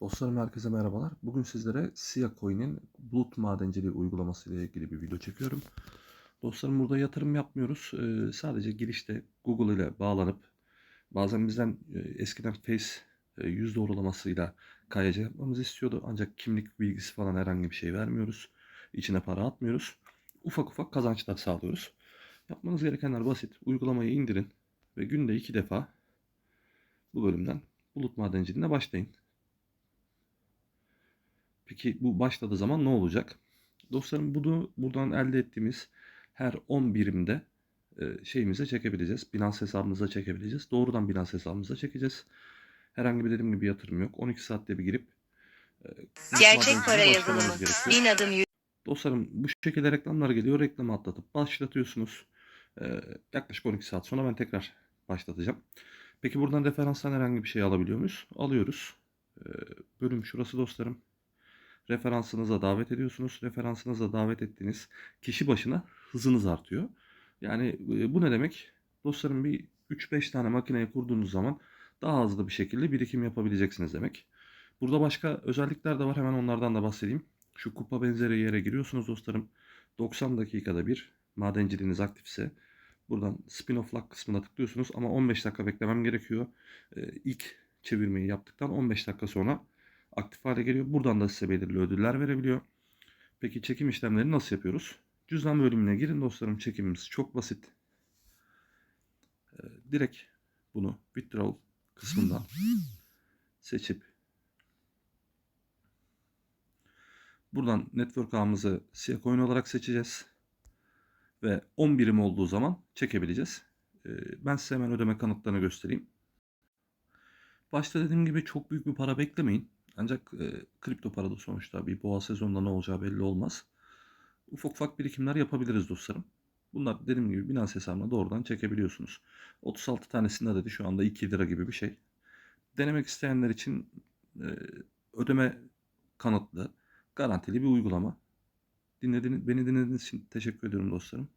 Dostlarım herkese merhabalar. Bugün sizlere Sia Coin'in bulut madenciliği uygulaması ile ilgili bir video çekiyorum. Dostlarım burada yatırım yapmıyoruz. Ee, sadece girişte Google ile bağlanıp bazen bizden e, eskiden Face e, yüz doğrulamasıyla KYC yapmamızı istiyordu. Ancak kimlik bilgisi falan herhangi bir şey vermiyoruz. İçine para atmıyoruz. Ufak ufak kazançlar sağlıyoruz. Yapmanız gerekenler basit. Uygulamayı indirin ve günde iki defa bu bölümden bulut madenciliğine başlayın. Peki bu başladığı zaman ne olacak? Dostlarım bunu buradan elde ettiğimiz her 10 birimde e, şeyimize çekebileceğiz. Binance hesabımıza çekebileceğiz. Doğrudan Binance hesabımıza çekeceğiz. Herhangi bir dediğim gibi yatırım yok. 12 saatte bir girip e, Gerçek para yazılımı. Bin adım. Dostlarım bu şekilde reklamlar geliyor. Reklamı atlatıp başlatıyorsunuz. Ee, yaklaşık 12 saat sonra ben tekrar başlatacağım. Peki buradan referanstan herhangi bir şey alabiliyor muyuz? Alıyoruz. Bölüm şurası dostlarım. Referansınıza davet ediyorsunuz. Referansınıza davet ettiğiniz kişi başına hızınız artıyor. Yani bu ne demek? Dostlarım bir 3-5 tane makineyi kurduğunuz zaman daha hızlı bir şekilde birikim yapabileceksiniz demek. Burada başka özellikler de var. Hemen onlardan da bahsedeyim. Şu kupa benzeri yere giriyorsunuz dostlarım. 90 dakikada bir madenciliğiniz aktifse buradan spin off lock kısmına tıklıyorsunuz ama 15 dakika beklemem gerekiyor. Ee, ilk çevirmeyi yaptıktan 15 dakika sonra aktif hale geliyor. Buradan da size belirli ödüller verebiliyor. Peki çekim işlemlerini nasıl yapıyoruz? Cüzdan bölümüne girin dostlarım. Çekimimiz çok basit. Ee, direkt bunu withdraw kısmından seçip Buradan network ağımızı siyah coin olarak seçeceğiz. Ve 10 birim olduğu zaman çekebileceğiz. Ee, Ben size hemen ödeme kanıtlarını göstereyim. Başta dediğim gibi çok büyük bir para beklemeyin. Ancak e, kripto parada sonuçta bir boğa sezonunda ne olacağı belli olmaz. Ufak ufak birikimler yapabiliriz dostlarım. Bunlar dediğim gibi Binance hesabına doğrudan çekebiliyorsunuz. 36 tanesinin adedi şu anda 2 lira gibi bir şey. Denemek isteyenler için e, ödeme kanıtlı, garantili bir uygulama. Dinlediğiniz, beni dinlediğiniz için teşekkür ediyorum dostlarım.